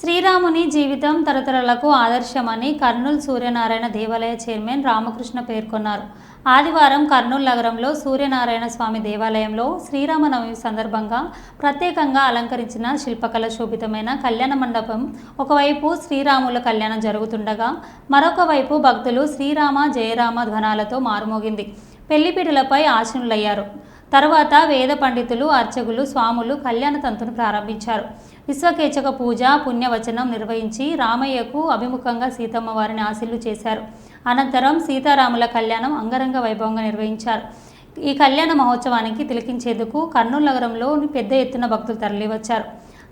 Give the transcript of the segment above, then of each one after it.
శ్రీరాముని జీవితం తరతరాలకు ఆదర్శమని కర్నూలు సూర్యనారాయణ దేవాలయ చైర్మన్ రామకృష్ణ పేర్కొన్నారు. ఆదివారం కర్నూలు నగరంలో సూర్యనారాయణ స్వామి దేవాలయంలో శ్రీరామనవమి సందర్భంగా ప్రత్యేకంగా అలంకరించిన శిల్పకళ శోభితమైన కళ్యాణ మండపం ఒకవైపు శ్రీరాముల కళ్యాణం జరుగుతుండగా మరొక వైపు భక్తులు శ్రీరామ జయరామ ధ్వనాలతో మారుమోగింది. పెళ్ళిపీటలపై ఆశనులయ్యారు. తర్వాత వేద పండితులు అర్చకులు స్వాములు కళ్యాణ తంతును ప్రారంభించారు. విశ్వకేచక పూజ పుణ్యవచనం నిర్వహించి రామయ్యకు అభిముఖంగా సీతమ్మ వారిని ఆశీలు చేశారు. అనంతరం సీతారాముల కళ్యాణం అంగరంగ వైభవంగా నిర్వహించారు. ఈ కళ్యాణ మహోత్సవానికి తిలకించేందుకు కర్నూలు నగరంలో పెద్ద ఎత్తున భక్తులు తరలివచ్చారు.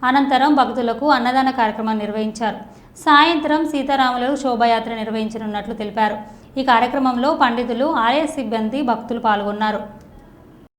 అనంతరం భక్తులకు అన్నదాన కార్యక్రమం నిర్వహించారు. సాయంత్రం సీతారాములు శోభాయాత్ర నిర్వహించనున్నట్లు తెలిపారు. ఈ కార్యక్రమంలో పండితులు ఆలయ సిబ్బంది భక్తులు పాల్గొన్నారు.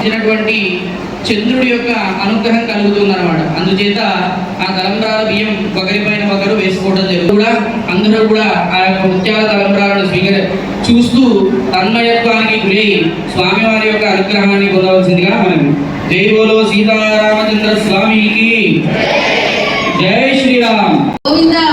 వచ్చినటువంటి చంద్రుడి యొక్క అనుగ్రహం కలుగుతుందన్నమాట. అందుచేత ఆ తలంబ్రాల బియ్యం ఒకరిపైన ఒకరు వేసుకోవడం జరుగుతుంది. కూడా అందరూ కూడా ఆ యొక్క ముత్యాల తలంబ్రాలను స్వీకరి చూస్తూ తన్మయత్వానికి గురై స్వామివారి యొక్క అనుగ్రహాన్ని పొందవలసిందిగా మనం జై బోలో సీతారామచంద్ర స్వామికి జై శ్రీరామ్. గోవిందా.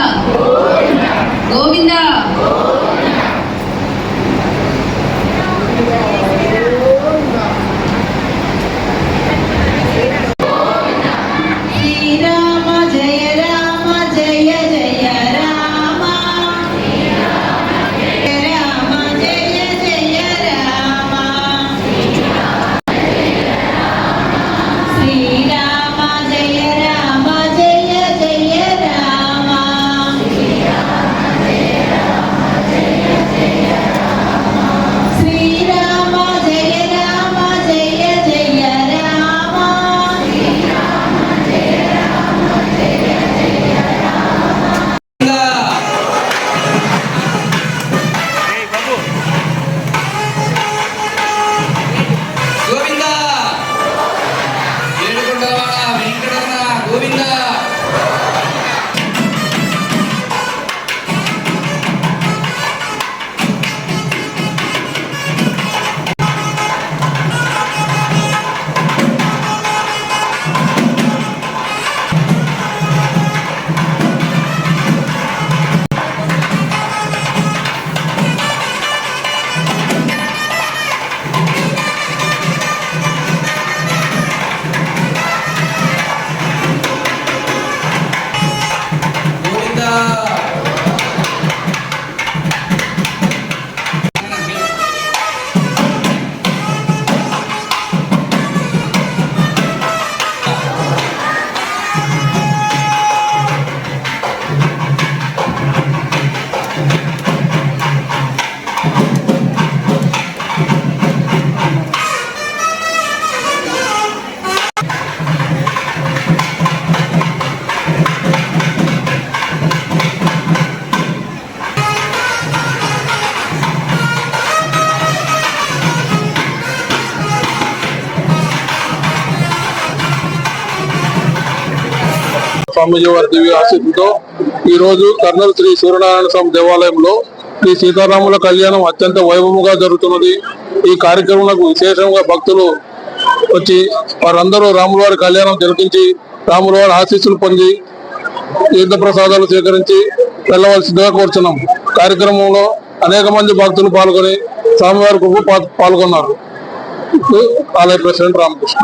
స్వామీజీ వారి దివ్య ఆశీస్సుతో ఈ రోజు కర్నూలు శ్రీ సూర్యనారాయణ స్వామి దేవాలయంలో శ్రీ సీతారాముల కళ్యాణం అత్యంత వైభవంగా జరుగుతున్నది. ఈ కార్యక్రమంలో విశేషంగా భక్తులు వచ్చి వారందరూ రాములవారి కళ్యాణం జరిపించి రాములవారి ఆశీస్సులు పొంది తీర్థ ప్రసాదాలు స్వీకరించి వెళ్ళవలసిందిగా కోరుచున్నాం. కార్యక్రమంలో అనేక మంది భక్తులు పాల్గొని స్వామివారి కృప పాల్గొన్నారు. ఆలయ ప్రెసిడెంట్ రామకృష్ణ.